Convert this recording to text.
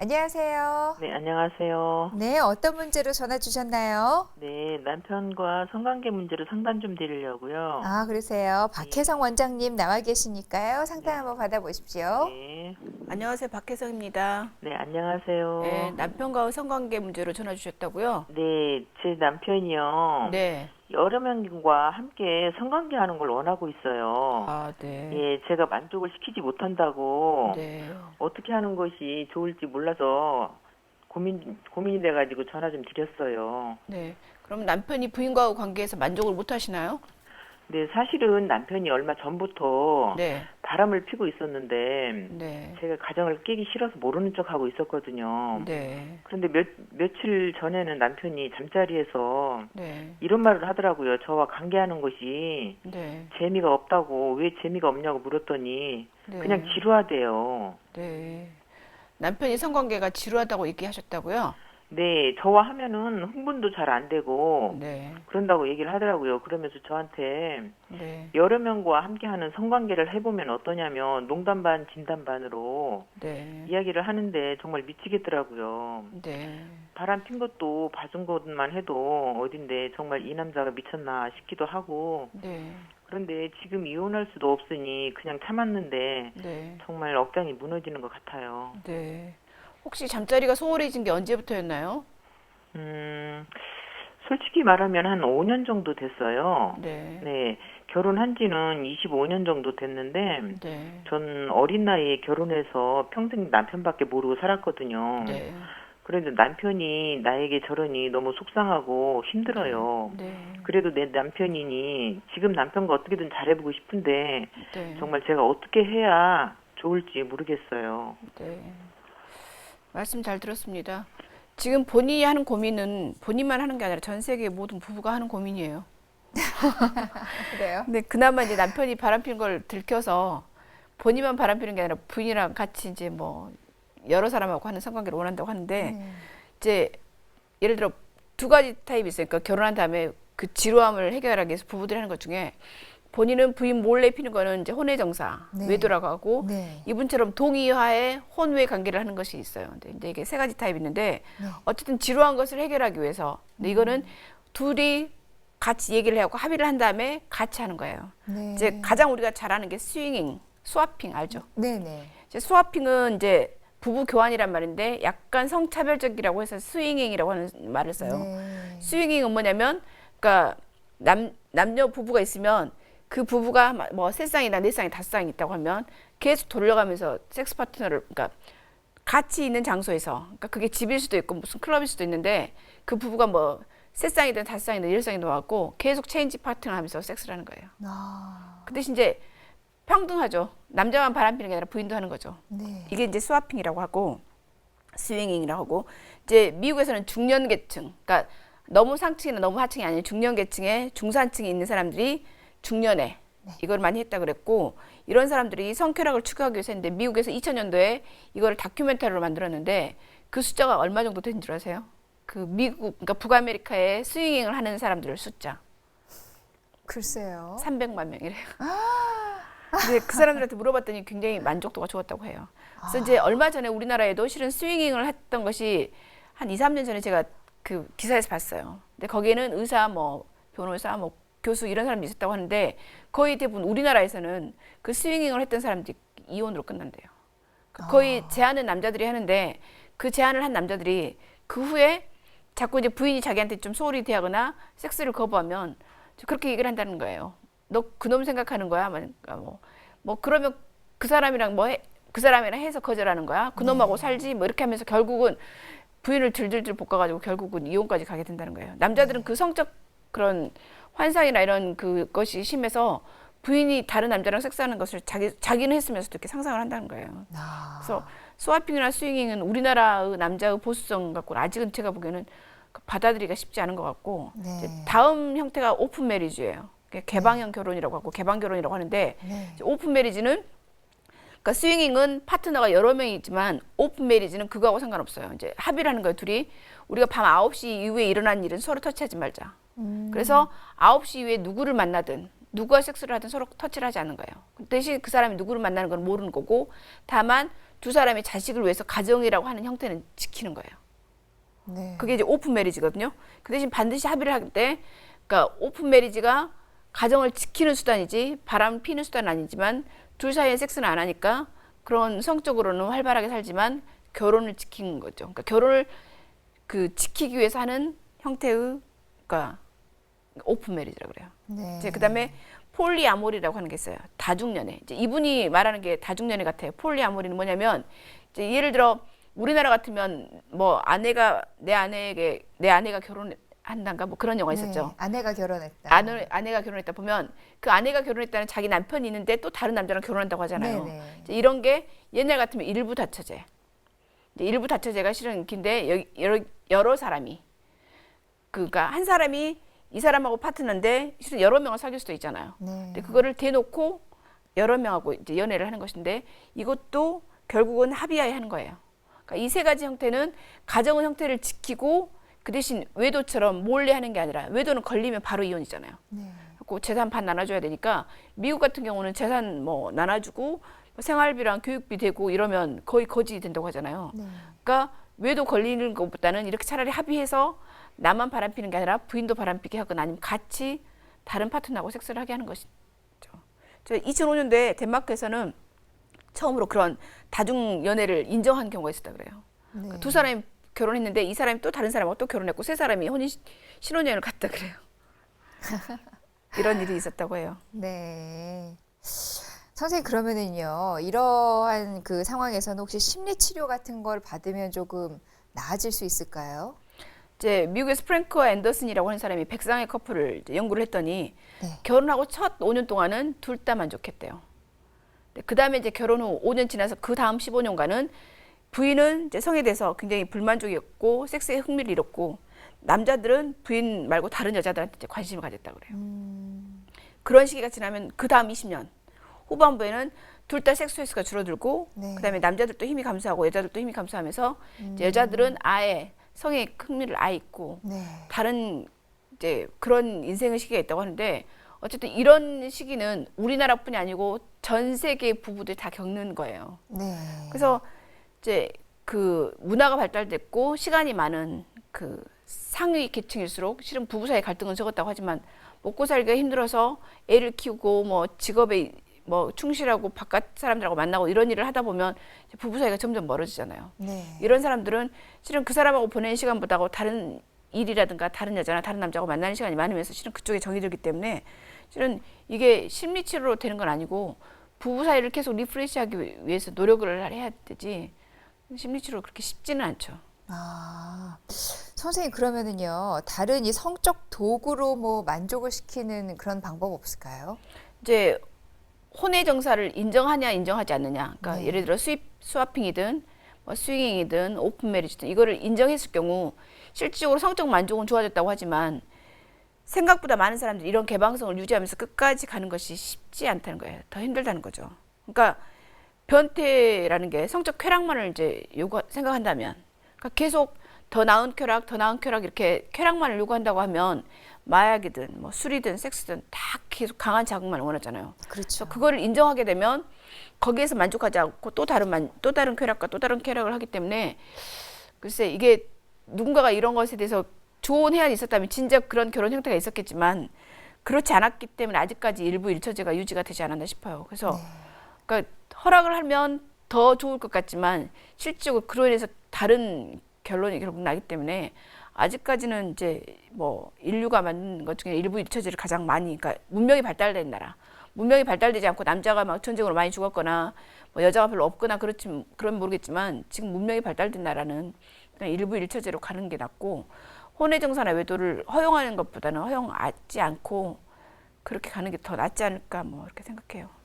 안녕하세요. 네, 안녕하세요. 네, 어떤 문제로 전화 주셨나요? 네, 남편과 성관계 문제로 상담 좀 드리려고요. 아, 그러세요. 박혜성 원장님 나와 계시니까요. 상담 네. 한번 받아보십시오. 네, 안녕하세요. 박혜성입니다. 네, 안녕하세요. 네, 남편과 성관계 문제로 전화 주셨다고요? 네, 제 남편이요. 네. 여러 명과 함께 성관계 하는 걸 원하고 있어요. 아, 네. 예, 제가 만족을 시키지 못한다고 네. 어떻게 하는 것이 좋을지 몰라서 고민 고민이 돼가지고 전화 좀 드렸어요. 네. 그럼 남편이 부인과의 관계에서 만족을 못 하시나요? 네, 사실은 남편이 얼마 전부터 네. 바람을 피고 있었는데 네. 제가 가정을 깨기 싫어서 모르는 척 하고 있었거든요. 네. 그런데 몇, 며칠 전에는 남편이 잠자리에서 네. 이런 말을 하더라고요. 저와 관계하는 것이 네. 재미가 없다고 왜 재미가 없냐고 물었더니 네. 그냥 지루하대요. 네. 남편이 성관계가 지루하다고 얘기하셨다고요? 네, 저와 하면은 흥분도 잘 안 되고 네. 그런다고 얘기를 하더라고요. 그러면서 저한테 네. 여러 명과 함께하는 성관계를 해보면 어떠냐면 농담 반 진담 반으로 네. 이야기를 하는데 정말 미치겠더라고요. 네. 바람 핀 것도 봐준 것만 해도 어딘데 정말 이 남자가 미쳤나 싶기도 하고 네. 그런데 지금 이혼할 수도 없으니 그냥 참았는데 네. 정말 억장이 무너지는 것 같아요. 네. 혹시 잠자리가 소홀해진 게 언제부터였나요? 음, 솔직히 말하면 한 5년 정도 됐어요. 네. 네, 결혼한 지는 25년 정도 됐는데 네. 전 어린 나이에 결혼해서 평생 남편밖에 모르고 살았거든요. 네. 그런데 남편이 나에게 저러니 너무 속상하고 힘들어요. 네. 그래도 내 남편이니 지금 남편과 어떻게든 잘해보고 싶은데 네. 정말 제가 어떻게 해야 좋을지 모르겠어요. 네. 말씀 잘 들었습니다. 지금 본인이 하는 고민은 본인만 하는 게 아니라 전 세계 모든 부부가 하는 고민이에요. 그래요? 근데 그나마 이제 남편이 바람 피는 걸 들켜서 본인만 바람 피는 게 아니라 부인이랑 같이 이제 뭐 여러 사람하고 하는 성관계를 원한다고 하는데 네. 이제 예를 들어 두 가지 타입이 있어요. 그러니까 결혼한 다음에 그 지루함을 해결하기 위해서 부부들이 하는 것 중에 본인은 부인 몰래 피는 거는 이제 혼외 정사, 네. 외도라고 하고 네. 이분처럼 동의하에 혼외 관계를 하는 것이 있어요. 근데 이제 이게 세 가지 타입이 있는데 네. 어쨌든 지루한 것을 해결하기 위해서 근데 이거는 둘이 같이 얘기를 하고 합의를 한 다음에 같이 하는 거예요. 네. 이제 가장 우리가 잘 아는 게 스윙잉, 스와핑 알죠? 네, 네. 이제 스와핑은 이제 부부 교환이란 말인데 약간 성차별적이라고 해서 스윙잉이라고 하는 말을 써요. 네. 스윙잉은 뭐냐면 그러니까 남 남녀 부부가 있으면 그 부부가 뭐 세 쌍이나 네 쌍이 다섯 쌍이 있다고 하면 계속 돌려가면서 섹스 파트너를 그러니까 같이 있는 장소에서 그러니까 그게 집일 수도 있고 무슨 클럽일 수도 있는데 그 부부가 뭐 세 쌍이든 다섯 쌍이든 열 쌍이 나왔고 계속 체인지 파트너 하면서 섹스를 하는 거예요. 아, 그 대신 이제 평등하죠. 남자만 바람피는 게 아니라 부인도 하는 거죠. 네. 이게 이제 스와핑이라고 하고 스윙잉이라고 하고 이제 미국에서는 중년 계층, 그러니까 너무 상층이나 너무 하층이 아닌 중년 계층에 중산층에 있는 사람들이 중년에 이걸 많이 했다 그랬고 이런 사람들이 성쾌락을 추구하기 위해서 했는데 미국에서 2000년도에 이거를 다큐멘터리로 만들었는데 그 숫자가 얼마 정도 되는 줄 아세요? 그 미국, 그러니까 북아메리카에 스윙잉을 하는 사람들 숫자 글쎄요. 300만 명이래요. 근데 그 사람들한테 물어봤더니 굉장히 만족도가 좋았다고 해요. 그래서 이제 얼마 전에 우리나라에도 실은 스윙잉을 했던 것이 한 2, 3년 전에 제가 그 기사에서 봤어요. 근데 거기에는 의사, 뭐 변호사, 뭐 교수 이런 사람이 있었다고 하는데 거의 대부분 우리나라에서는 그 스윙잉을 했던 사람들이 이혼으로 끝난대요. 그 거의 제안은 남자들이 하는데 그 제안을 한 남자들이 그 후에 자꾸 이제 부인이 자기한테 좀 소홀히 대하거나 섹스를 거부하면 그렇게 얘기를 한다는 거예요. 너 그놈 생각하는 거야? 그러니까 뭐, 뭐 그러면 그 사람이랑 뭐그 사람이랑 해서 거절하는 거야? 그놈하고 살지? 뭐 이렇게 하면서 결국은 부인을 들들들 볶아가지고 결국은 이혼까지 가게 된다는 거예요. 남자들은 그 성적 그런 환상이나 이런 그것이 심해서 부인이 다른 남자랑 섹스하는 것을 자기 자기는 했으면서도 이렇게 상상을 한다는 거예요. 아, 그래서 스와핑이나 스윙잉은 우리나라의 남자의 보수성 갖고 아직은 제가 보기에는 그 받아들이기가 쉽지 않은 것 같고 네. 다음 형태가 오픈 메리지예요. 개방형 결혼이라고 하고 개방 결혼이라고 하는데 네. 오픈 메리지는 그러니까 스윙잉은 파트너가 여러 명이 있지만 오픈 메리지는 그거하고 상관없어요. 이제 합의를 하는 거예요, 둘이. 우리가 밤 9시 이후에 일어난 일은 서로 터치하지 말자. 음. 그래서 9시 이후에 누구를 만나든 누가 섹스를 하든 서로 터치를 하지 않는 거예요. 대신 그 사람이 누구를 만나는 건 모르는 거고 다만 두 사람이 자식을 위해서 가정이라고 하는 형태는 지키는 거예요. 네. 그게 이제 오픈 메리지거든요. 그 대신 반드시 합의를 할 때, 그러니까 오픈 메리지가 가정을 지키는 수단이지 바람 피는 수단은 아니지만 둘 사이에 섹스는 안 하니까 그런 성적으로는 활발하게 살지만 결혼을 지키는 거죠. 그러니까 결혼을 그 지키기 위해서 하는 형태의 그러니까 오픈 메리지라고 그래요. 네. 이제 그다음에 폴리아모리라고 하는 게 있어요. 다중연애. 이제 이분이 말하는 게 다중연애 같아요. 폴리아모리는 뭐냐면 이제 예를 들어 우리나라 같으면 뭐 아내가 내 아내에게 내 아내가 결혼 한단가 뭐 그런 영화 있었죠. 네. 아내가 결혼했다. 아내, 아내가 결혼했다 보면 그 아내가 결혼했다는 자기 남편이 있는데 또 다른 남자랑 결혼한다고 하잖아요. 네 네. 이제 이런 게 옛날 같으면 일부 다처제. 이제 일부 다처제가 실은 긴데 여- 여러, 여러 사람이 그러니까 한 사람이 이 사람하고 파트너인데 실은 여러 명을 사귈 수도 있잖아요. 네. 근데 그거를 대놓고 여러 명하고 이제 연애를 하는 것인데 이것도 결국은 합의하에 하는 거예요. 그러니까 이 세 가지 형태는 가정의 형태를 지키고 그 대신 외도처럼 몰래 하는 게 아니라 외도는 걸리면 바로 이혼이잖아요. 네. 그 재산 반 나눠줘야 되니까 미국 같은 경우는 재산 뭐 나눠주고 뭐 생활비랑 교육비 되고 이러면 거의 거지 된다고 하잖아요. 네. 그러니까 외도 걸리는 것보다는 이렇게 차라리 합의해서 나만 바람피는 게 아니라 부인도 바람피게 하거나 아니면 같이 다른 파트너하고 섹스를 하게 하는 것이죠. 저 2005년도에 덴마크에서는 처음으로 그런 다중 연애를 인정한 경우가 있었다 그래요. 네. 그두 사람이 결혼했는데 이 사람이 또 다른 사람하고 또 결혼했고 세 사람이 혼인 신혼여행을 갔다 그래요. 이런 일이 있었다고 해요. 네. 선생님 그러면은요 이러한 그 상황에서는 혹시 심리 치료 같은 걸 받으면 조금 나아질 수 있을까요? 이제 미국의 스프랭크와 앤더슨이라고 하는 사람이 백상의 커플을 연구를 했더니 네. 결혼하고 첫 5년 동안은 둘 다 만족했대요. 그 다음에 이제 결혼 후 5년 지나서 그 다음 15년간은 부인은 이제 성에 대해서 굉장히 불만족이었고 섹스에 흥미를 잃었고 남자들은 부인 말고 다른 여자들한테 관심을 가졌다 그래요. 음, 그런 시기가 지나면 그 다음 20년 후반부에는 둘 다 섹스 횟수가 줄어들고 네. 그다음에 남자들도 힘이 감소하고 여자들도 힘이 감소하면서 이제 여자들은 아예 성에 흥미를 아예 잊고 네. 다른 이제 그런 인생의 시기가 있다고 하는데 어쨌든 이런 시기는 우리나라뿐이 아니고 전 세계 부부들이 다 겪는 거예요. 네. 그래서 이제 그 문화가 발달됐고 시간이 많은 그 상위 계층일수록 실은 부부 사이 갈등은 적었다고 하지만 먹고 살기가 힘들어서 애를 키우고 뭐 직업에 뭐 충실하고 바깥 사람들하고 만나고 이런 일을 하다 보면 부부 사이가 점점 멀어지잖아요. 네. 이런 사람들은 실은 그 사람하고 보내는 시간보다 다른 일이라든가 다른 여자나 다른 남자하고 만나는 시간이 많으면서 실은 그쪽에 정이 들기 때문에 실은 이게 심리 치료로 되는 건 아니고 부부 사이를 계속 리프레시하기 위해서 노력을 해야 되지 심리 치료 그렇게 쉽지는 않죠. 아, 선생님 그러면은요 다른 이 성적 도구로 뭐 만족을 시키는 그런 방법 없을까요? 이제 혼의 정사를 인정하냐 인정하지 않느냐. 그러니까 네. 예를 들어 스윕 스와핑이든 뭐 스윙이든 오픈 메리지든 이거를 인정했을 경우 실질적으로 성적 만족은 좋아졌다고 하지만 생각보다 많은 사람들이 이런 개방성을 유지하면서 끝까지 가는 것이 쉽지 않다는 거예요. 더 힘들다는 거죠. 그러니까 변태라는 게 성적 쾌락만을 이제 요구 생각한다면 그러니까 계속 더 나은 쾌락, 더 나은 쾌락 이렇게 쾌락만을 요구한다고 하면 마약이든 뭐 술이든 섹스든 다 계속 강한 자극만 원하잖아요. 그렇죠. 그거를 인정하게 되면 거기에서 만족하지 않고 또 다른 만, 또 다른 쾌락과 또 다른 쾌락을 하기 때문에 글쎄 이게 누군가가 이런 것에 대해서 좋은 해안이 있었다면 진짜 그런 결혼 형태가 있었겠지만 그렇지 않았기 때문에 아직까지 일부 일처제가 유지가 되지 않았나 싶어요. 그래서 그러니까 허락을 하면 더 좋을 것 같지만 실질적으로 그로 인해서 다른 결론이 결국 나기 때문에 아직까지는 이제 뭐 인류가 만든 것 중에 일부 일처제를 가장 많이 그러니까 문명이 발달된 나라 문명이 발달되지 않고 남자가 막 전쟁으로 많이 죽었거나 뭐 여자가 별로 없거나 그렇지 그런 모르겠지만 지금 문명이 발달된 나라는 그냥 일부 일처제로 가는 게 낫고 혼외 정사나 외도를 허용하는 것보다는 허용하지 않고 그렇게 가는 게 더 낫지 않을까 뭐 이렇게 생각해요.